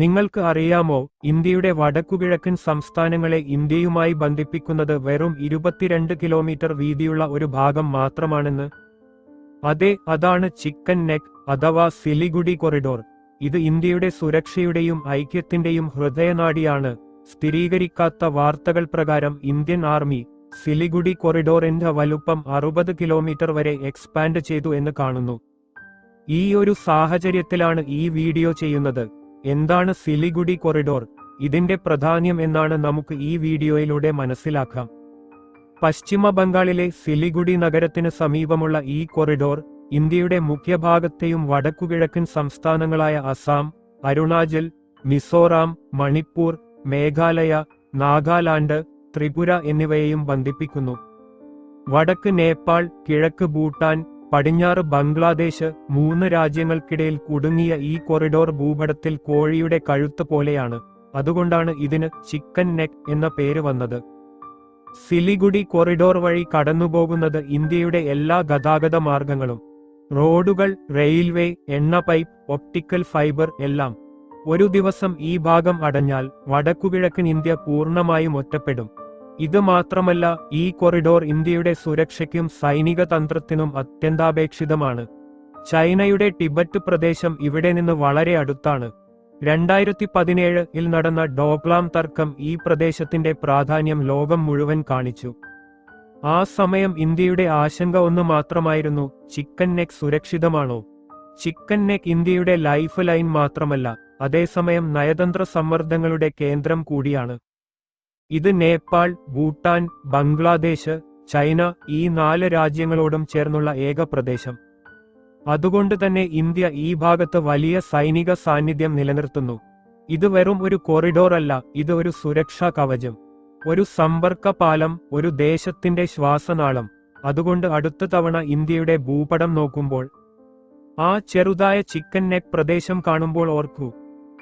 നിങ്ങൾക്ക് അറിയാമോ ഇന്ത്യയുടെ വടക്കുകിഴക്കൻ സംസ്ഥാനങ്ങളെ ഇന്ത്യയുമായി ബന്ധിപ്പിക്കുന്നത് വെറും ഇരുപത്തിരണ്ട് കിലോമീറ്റർ വീതിയുള്ള ഒരു ഭാഗം മാത്രമാണെന്ന്. അതെ അതാണ് ചിക്കൻ നെക്ക് അഥവാ സിലിഗുഡി കൊറിഡോർ. ഇത് ഇന്ത്യയുടെ സുരക്ഷയുടെയും ഐക്യത്തിന്റെയും ഹൃദയനാടിയാണ്. സ്ഥിരീകരിക്കാത്ത വാർത്തകൾ പ്രകാരം ഇന്ത്യൻ ആർമി സിലിഗുഡി കൊറിഡോറിന്റെ വലുപ്പം അറുപത് കിലോമീറ്റർ വരെ എക്സ്പാൻഡ് ചെയ്തു എന്ന് കാണുന്നു. ഈ ഒരു സാഹചര്യത്തിലാണ് ഈ വീഡിയോ ചെയ്യുന്നത്. എന്താണ് സിലിഗുഡി കൊറിഡോർ? ഇതിന്റെ പ്രാധാന്യം എന്നാണ് നമുക്ക് ഈ വീഡിയോയിലൂടെ മനസ്സിലാക്കാം. പശ്ചിമ ബംഗാളിലെ സിലിഗുഡി നഗരത്തിന് സമീപമുള്ള ഈ കൊറിഡോർ ഇന്ത്യയുടെ മുഖ്യഭാഗത്തെയും വടക്കുകിഴക്കൻ സംസ്ഥാനങ്ങളായ അസാം അരുണാചൽ മിസോറാം മണിപ്പൂർ മേഘാലയ നാഗാലാൻഡ് ത്രിപുര എന്നിവയെയും ബന്ധിപ്പിക്കുന്നു. വടക്ക് നേപ്പാൾ കിഴക്ക് ഭൂട്ടാൻ പടിഞ്ഞാറ് ബംഗ്ലാദേശ് മൂന്ന് രാജ്യങ്ങൾക്കിടയിൽ കുടുങ്ങിയ ഈ കൊറിഡോർ ഭൂപടത്തിൽ കോഴിയുടെ കഴുത്ത് പോലെയാണ്. അതുകൊണ്ടാണ് ഇതിന് ചിക്കൻ നെക്ക് എന്ന പേര് വന്നത്. സിലിഗുഡി കൊറിഡോർ വഴി കടന്നുപോകുന്നത് ഇന്ത്യയുടെ എല്ലാ ഗതാഗത മാർഗങ്ങളും. റോഡുകൾ റെയിൽവേ എണ്ണ പൈപ്പ് ഒപ്റ്റിക്കൽ ഫൈബർ എല്ലാം. ഒരു ദിവസം ഈ ഭാഗം അടഞ്ഞാൽ വടക്കുകിഴക്കൻ ഇന്ത്യ പൂർണമായും ഒറ്റപ്പെടും. ഇത് മാത്രമല്ല ഈ കൊറിഡോർ ഇന്ത്യയുടെ സുരക്ഷയ്ക്കും സൈനിക തന്ത്രത്തിനും അത്യന്താപേക്ഷിതമാണ്. ചൈനയുടെ ടിബറ്റ് പ്രദേശം ഇവിടെ നിന്ന് വളരെ അടുത്താണ്. രണ്ടായിരത്തി പതിനേഴിൽ നടന്ന ഡോക്ലാം തർക്കം ഈ പ്രദേശത്തിന്റെ പ്രാധാന്യം ലോകം മുഴുവൻ കാണിച്ചു. ആ സമയം ഇന്ത്യയുടെ ആശങ്ക ഒന്ന് മാത്രമായിരുന്നു ചിക്കൻ നെക്ക് സുരക്ഷിതമാണോ? ചിക്കൻ നെക്ക് ഇന്ത്യയുടെ ലൈഫ് ലൈൻ മാത്രമല്ല അതേസമയം നയതന്ത്ര സമ്മർദ്ദങ്ങളുടെ കേന്ദ്രം കൂടിയാണ്. ഇത് നേപ്പാൾ ഭൂട്ടാൻ ബംഗ്ലാദേശ് ചൈന ഈ നാല് രാജ്യങ്ങളോടും ചേർന്നുള്ള ഏക പ്രദേശം. അതുകൊണ്ട് തന്നെ ഇന്ത്യ ഈ ഭാഗത്ത് വലിയ സൈനിക സാന്നിധ്യം നിലനിർത്തുന്നു. ഇത് വെറും ഒരു കോറിഡോർ അല്ല ഇത് ഒരു സുരക്ഷാ കവചം. ഒരു സമ്പർക്ക പാലം ഒരു ദേശത്തിന്റെ ശ്വാസനാളം. അതുകൊണ്ട് അടുത്ത തവണ ഇന്ത്യയുടെ ഭൂപടം നോക്കുമ്പോൾ ആ ചെറുതായ ചിക്കൻ നെക്ക് പ്രദേശം കാണുമ്പോൾ ഓർക്കൂ.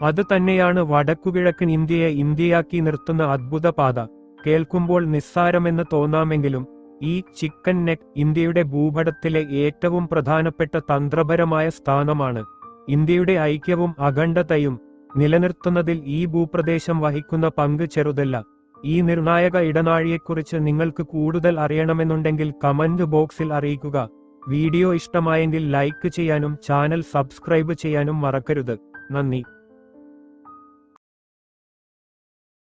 അത് തന്നെയാണ് വടക്കുകിഴക്കൻ ഇന്ത്യയെ ഇന്ത്യയാക്കി നിർത്തുന്ന അദ്ഭുത പാത. കേൾക്കുമ്പോൾ നിസ്സാരമെന്ന് തോന്നാമെങ്കിലും ഈ ചിക്കൻ നെക്ക് ഇന്ത്യയുടെ ഭൂപടത്തിലെ ഏറ്റവും പ്രധാനപ്പെട്ട തന്ത്രപരമായ സ്ഥാനമാണ്. ഇന്ത്യയുടെ ഐക്യവും അഖണ്ഡതയും നിലനിർത്തുന്നതിൽ ഈ ഭൂപ്രദേശം വഹിക്കുന്ന പങ്ക് ചെറുതല്ല. ഈ നിർണായക ഇടനാഴിയെക്കുറിച്ച് നിങ്ങൾക്ക് കൂടുതൽ അറിയണമെന്നുണ്ടെങ്കിൽ കമന്റ് ബോക്സിൽ അറിയിക്കുക. വീഡിയോ ഇഷ്ടമായെങ്കിൽ ലൈക്ക് ചെയ്യാനും ചാനൽ സബ്സ്ക്രൈബ് ചെയ്യാനും മറക്കരുത്. നന്ദി.